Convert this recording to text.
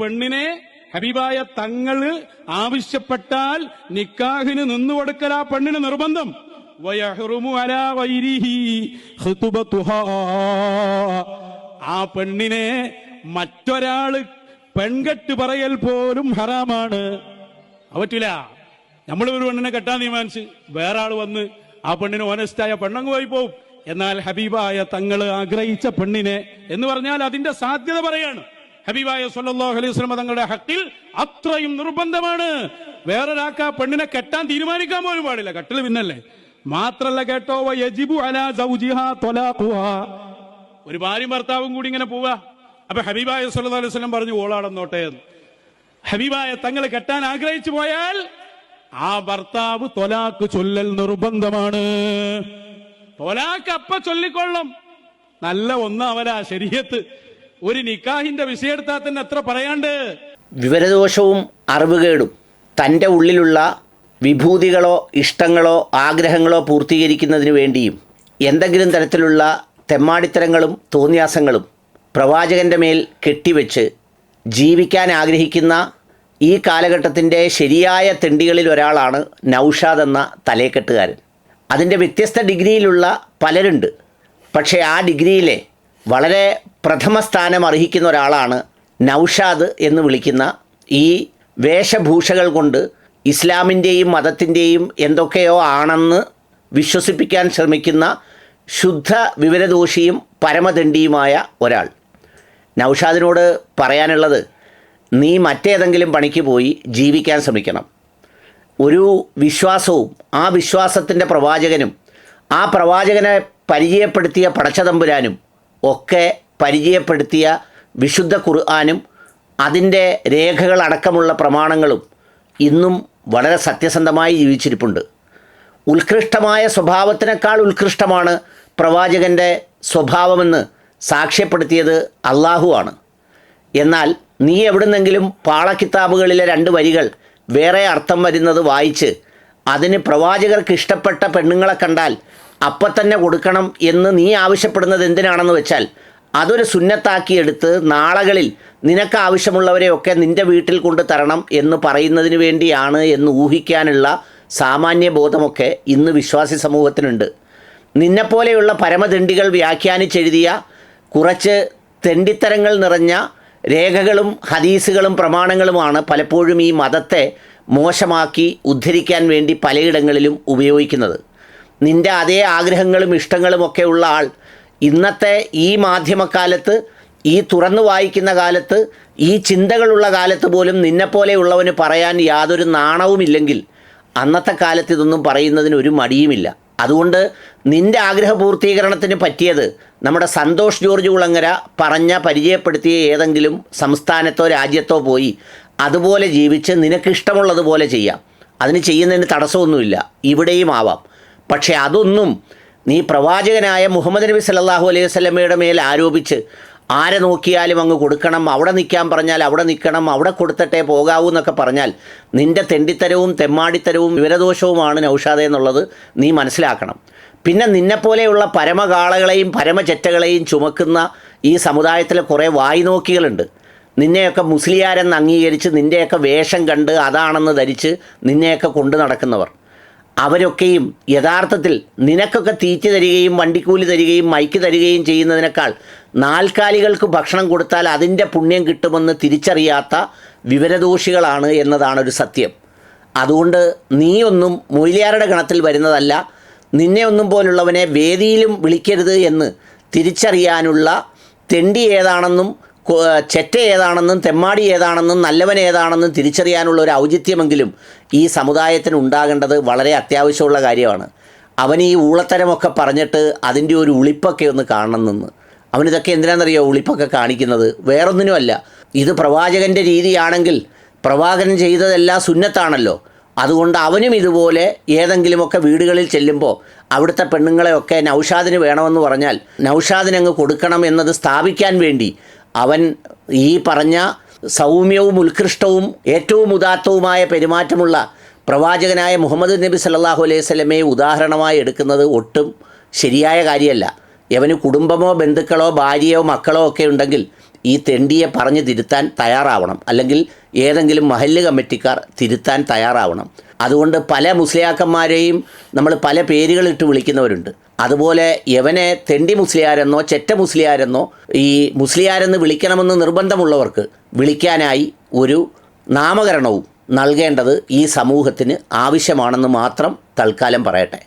പെണ്ണിനെ ഹബീബായ തങ്ങൾ ആവശ്യപ്പെട്ടാൽ നിക്കാഹിന് നിന്നുകൊടുക്കൽ ആ പെണ്ണിന് നിർബന്ധം. ആ പെണ്ണിനെ മറ്റൊരാൾ പെൺകെട്ട് പറയൽ പോലും ഹറാമാണ്. പറ്റില്ല പറ്റൂല. നമ്മൾ ഒരു പെണ്ണിനെ കെട്ടാൻ തീരുമാനിച്ച് വേറെ ആൾ വന്ന് ആ പെണ്ണിന് ഓനസ്റ്റായ പെണ്ണങ്ങ് പോയി പോവും. എന്നാൽ ഹബീബായ തങ്ങൾ ആഗ്രഹിച്ച പെണ്ണിനെ എന്ന് പറഞ്ഞാൽ അതിന്റെ സാധ്യത പറയാണ്. ഹബീബായ സല്ലല്ലാഹു അലൈഹി വസല്ലം തങ്ങളുടെ ഹക്കിൽ അത്രയും നിർബന്ധമാണ്. വേറൊരാൾക്ക് ആ പെണ്ണിനെ കെട്ടാൻ തീരുമാനിക്കാൻ പോലും പാടില്ല. കട്ടിൽ പിന്നല്ലേ? മാത്രല്ല കേട്ടോ ഒരു ഭാര്യയും ഭർത്താവും കൂടി ഇങ്ങനെ പോവാ. അപ്പൊ ഹബീബായ സല്ലല്ലാഹു അലൈഹി വസല്ലം പറഞ്ഞു ഓളാടന്നോട്ടെ എന്ന്. ഹബീബായ തങ്ങൾ കെട്ടാൻ ആഗ്രഹിച്ചു പോയാൽ ആ ഭർത്താവ് തൊലാക്ക് ചൊല്ലൽ നിർബന്ധമാണ്. തൊലാക്ക് അപ്പ ചൊല്ലിക്കൊള്ളും. നല്ല ഒന്നാവല ശരീരത്ത്. ഒരു നിക്കാഹിന്റെ വിഷയെടുത്താൽ തന്നെ എത്ര പറയാണ്ട്? വിവരദോഷവും അറിവുകേടും തന്റെ ഉള്ളിലുള്ള വിഭൂതികളോ ഇഷ്ടങ്ങളോ ആഗ്രഹങ്ങളോ പൂർത്തീകരിക്കുന്നതിനു വേണ്ടിയും എന്തെങ്കിലും തരത്തിലുള്ള തെമ്മാടിത്തരങ്ങളും തോന്നിയാസങ്ങളും പ്രവാചകന്റെ മേൽ കെട്ടിവെച്ച് ജീവിക്കാൻ ആഗ്രഹിക്കുന്ന ഈ കാലഘട്ടത്തിന്റെ ശരിയായ തെണ്ടികളിൽ ഒരാളാണ് നൗഷാദ് എന്ന തലേക്കെട്ടുകാരൻ അതിന്റെ വ്യത്യസ്ത ഡിഗ്രിയിലുള്ള പലരുണ്ട്. പക്ഷേ ആ ഡിഗ്രിയിലെ വളരെ പ്രഥമ സ്ഥാനം അർഹിക്കുന്ന ഒരാളാണ് നൗഷാദ് എന്ന് വിളിക്കുന്ന ഈ വേഷഭൂഷകൾ കൊണ്ട് ഇസ്ലാമിന്റെയും മതത്തിന്റെയും എന്തൊക്കെയോ ആണെന്ന് വിശ്വസിപ്പിക്കാൻ ശ്രമിക്കുന്ന ശുദ്ധ വിവരദോഷിയും പരമദണ്ഡിയുമായ ഒരാൾ. നൗഷാദിനോട് പറയാനുള്ളത് നീ മറ്റേതെങ്കിലും പണിക്ക് പോയി ജീവിക്കാൻ ശ്രമിക്കണം. ഒരു വിശ്വാസവും ആ വിശ്വാസത്തിന്റെ പ്രവാചകനും ആ പ്രവാചകനെ പരിചയപ്പെടുത്തിയ പടച്ചതമ്പുരാനും ഒക്കെ പരിചയപ്പെടുത്തിയ വിശുദ്ധ ഖുർആാനും അതിന്റെ രേഖകളടക്കമുള്ള പ്രമാണങ്ങളും ഇന്നും വളരെ സത്യസന്ധമായി ജീവിച്ചിരിപ്പുണ്ട്. ഉത്കൃഷ്ടമായ സ്വഭാവത്തിനേക്കാൾ ഉത്കൃഷ്ടമാണ് പ്രവാചകന്റെ സ്വഭാവമെന്ന് സാക്ഷ്യപ്പെടുത്തിയത് അള്ളാഹുവാണ് എന്നാൽ നീ എവിടുന്നെങ്കിലും പാളക്കിതാബുകളിലെ രണ്ട് വരികൾ വേറെ അർത്ഥം വരുന്നത് വായിച്ച് അതിന് പ്രവാചകർക്ക് ഇഷ്ടപ്പെട്ട പെണ്ണുങ്ങളെ കണ്ടാൽ അപ്പം തന്നെ കൊടുക്കണം എന്ന് നീ ആവശ്യപ്പെടുന്നത് എന്തിനാണെന്ന് വെച്ചാൽ അതൊരു സുന്നത്താക്കിയെടുത്ത് നാളകളിൽ നിനക്ക് ആവശ്യമുള്ളവരെയൊക്കെ നിന്റെ വീട്ടിൽ കൊണ്ട് തരണം എന്ന് പറയുന്നതിന് വേണ്ടിയാണ് എന്ന് ഊഹിക്കാനുള്ള സാമാന്യ ബോധമൊക്കെ ഇന്ന് വിശ്വാസി സമൂഹത്തിനുണ്ട്. നിന്നെപ്പോലെയുള്ള പരമദണ്ഡികൾ വ്യാഖ്യാനിച്ചെഴുതിയ കുറച്ച് തെണ്ടിത്തരങ്ങൾ നിറഞ്ഞ രേഖകളും ഹദീസുകളും പ്രമാണങ്ങളുമാണ് പലപ്പോഴും ഈ മതത്തെ മോശമാക്കി ഉദ്ധരിക്കാൻ വേണ്ടി പലയിടങ്ങളിലും ഉപയോഗിക്കുന്നത്. നിന്റെ അതേ ആഗ്രഹങ്ങളും ഇഷ്ടങ്ങളും ഒക്കെ ഉള്ള ആൾ. ഇന്നത്തെ ഈ മാധ്യമക്കാലത്ത് ഈ തുറന്നു വായിക്കുന്ന കാലത്ത് ഈ ചിന്തകളുള്ള കാലത്ത് പോലും നിന്നെപ്പോലെയുള്ളവന് പറയാൻ യാതൊരു നാണവുമില്ലെങ്കിൽ അന്നത്തെ കാലത്ത് ഇതൊന്നും പറയുന്നതിന് ഒരു മടിയുമില്ല. അതുകൊണ്ട് നിന്റെ ആഗ്രഹ പൂർത്തീകരണത്തിന് പറ്റിയത് നമ്മുടെ സന്തോഷ് ജോർജ് കുളങ്ങര പറഞ്ഞ പരിചയപ്പെടുത്തിയ ഏതെങ്കിലും സംസ്ഥാനത്തോ രാജ്യത്തോ പോയി അതുപോലെ ജീവിച്ച് നിനക്കിഷ്ടമുള്ളതുപോലെ ചെയ്യാം. അതിന് ചെയ്യുന്നതിന് തടസ്സമൊന്നുമില്ല. ഇവിടെയും ആവാം. പക്ഷേ അതൊന്നും നീ പ്രവാചകനായ മുഹമ്മദ് നബി സല്ലല്ലാഹു അലൈഹി വസ്ലമയുടെ മേൽ ആരോപിച്ച് ആരെ നോക്കിയാലും അങ്ങ് കൊടുക്കണം അവിടെ നിൽക്കാൻ പറഞ്ഞാൽ അവിടെ നിൽക്കണം അവിടെ കൊടുത്തിട്ടേ പോകാവൂ എന്നൊക്കെ പറഞ്ഞാൽ നിന്റെ തെണ്ടിത്തരവും തെമ്മാടിത്തരവും വിവരദോഷവുമാണ് നൗഷാദ എന്നുള്ളത് നീ മനസ്സിലാക്കണം. പിന്നെ നിന്നെപ്പോലെയുള്ള പരമകാളകളെയും പരമചെറ്റകളെയും ചുമക്കുന്ന ഈ സമുദായത്തിലെ കുറേ വായ്നോക്കികളുണ്ട് നിന്നെയൊക്കെ മുസ്ലിയാരെന്ന് അംഗീകരിച്ച് നിന്റെയൊക്കെ വേഷം കണ്ട് അതാണെന്ന് ധരിച്ച് നിന്നെയൊക്കെ കൊണ്ടു നടക്കുന്നവർ. അവരൊക്കെയും യഥാർത്ഥത്തിൽ നിനക്കൊക്കെ തീറ്റ തരികയും വണ്ടിക്കൂലി തരികയും മൈക്ക് തരികയും ചെയ്യുന്നതിനേക്കാൾ നാൽക്കാലികൾക്ക് ഭക്ഷണം കൊടുത്താൽ അതിന്റെ പുണ്യം കിട്ടുമെന്ന് തിരിച്ചറിയാത്ത വിവരദോഷികളാണ് എന്നതാണ് ഒരു സത്യം. അതുകൊണ്ട് നീയൊന്നും മൊയ്ലിയാരുടെ ഗണത്തിൽ വരുന്നതല്ല. നിന്നെ ഒന്നും പോലുള്ളവനെ വേദിയിലും വിളിക്കരുത് എന്ന് തിരിച്ചറിയാനുള്ള തെണ്ടി ഏതാണെന്നും ചെറ്റ ഏതാണെന്നും തെമ്മാടി ഏതാണെന്നും നല്ലവൻ ഏതാണെന്നും തിരിച്ചറിയാനുള്ള ഒരു ഔചിത്യമെങ്കിലും ഈ സമുദായത്തിന് ഉണ്ടാകേണ്ടത് വളരെ അത്യാവശ്യമുള്ള കാര്യമാണ്. അവൻ ഈ ഊളത്തരമൊക്കെ പറഞ്ഞിട്ട് അതിന്റെ ഒരു ഉളിപ്പൊക്കെ ഒന്ന് കാണണം നിന്ന്. അവനിതൊക്കെ എന്തിനാണെന്നറിയോ? ഉളിപ്പൊക്കെ കാണിക്കുന്നത്. വേറൊന്നിനുമല്ല. ഇത് പ്രവാചകന്റെ രീതിയാണെങ്കിൽ പ്രവാചകൻ ചെയ്തതെല്ലാം സുന്നത്താണല്ലോ. അതുകൊണ്ട് അവനും ഇതുപോലെ ഏതെങ്കിലുമൊക്കെ വീടുകളിൽ ചെല്ലുമ്പോൾ അവിടുത്തെ പെണ്ണുങ്ങളെയൊക്കെ നൗഷാദിന് വേണമെന്ന് പറഞ്ഞാൽ നൗഷാദിനങ്ങ് കൊടുക്കണം എന്നത് സ്ഥാപിക്കാൻ വേണ്ടി അവൻ ഈ പറഞ്ഞ സൗമ്യവും ഉത്കൃഷ്ടവും ഏറ്റവും ഉദാത്തവുമായ പെരുമാറ്റമുള്ള പ്രവാചകനായ മുഹമ്മദ് നബി സല്ലാഹു അലൈഹി സ്വലമയെ ഉദാഹരണമായി എടുക്കുന്നത് ഒട്ടും ശരിയായ കാര്യമല്ല. യവന് കുടുംബമോ ബന്ധുക്കളോ ഭാര്യയോ മക്കളോ ഒക്കെ ഉണ്ടെങ്കിൽ ഈ തെണ്ടിയെ പറഞ്ഞ് തിരുത്താൻ തയ്യാറാവണം. അല്ലെങ്കിൽ ഏതെങ്കിലും മഹല്ല് കമ്മിറ്റിക്കാർ തിരുത്താൻ തയ്യാറാവണം. അതുകൊണ്ട് പല മുസ്ലിയാക്കന്മാരെയും നമ്മൾ പല പേരുകളിട്ട് വിളിക്കുന്നവരുണ്ട്. അതുപോലെ യവനെ തെണ്ടി മുസ്ലിയാരെന്നോ ചെറ്റ മുസ്ലിയാരെന്നോ ഈ മുസ്ലിയാരെന്ന് വിളിക്കണമെന്ന് നിർബന്ധമുള്ളവർക്ക് വിളിക്കാനായി ഒരു നാമകരണവും നൽകേണ്ടത് ഈ സമൂഹത്തിന് ആവശ്യമാണെന്ന് മാത്രം തൽക്കാലം പറയട്ടെ.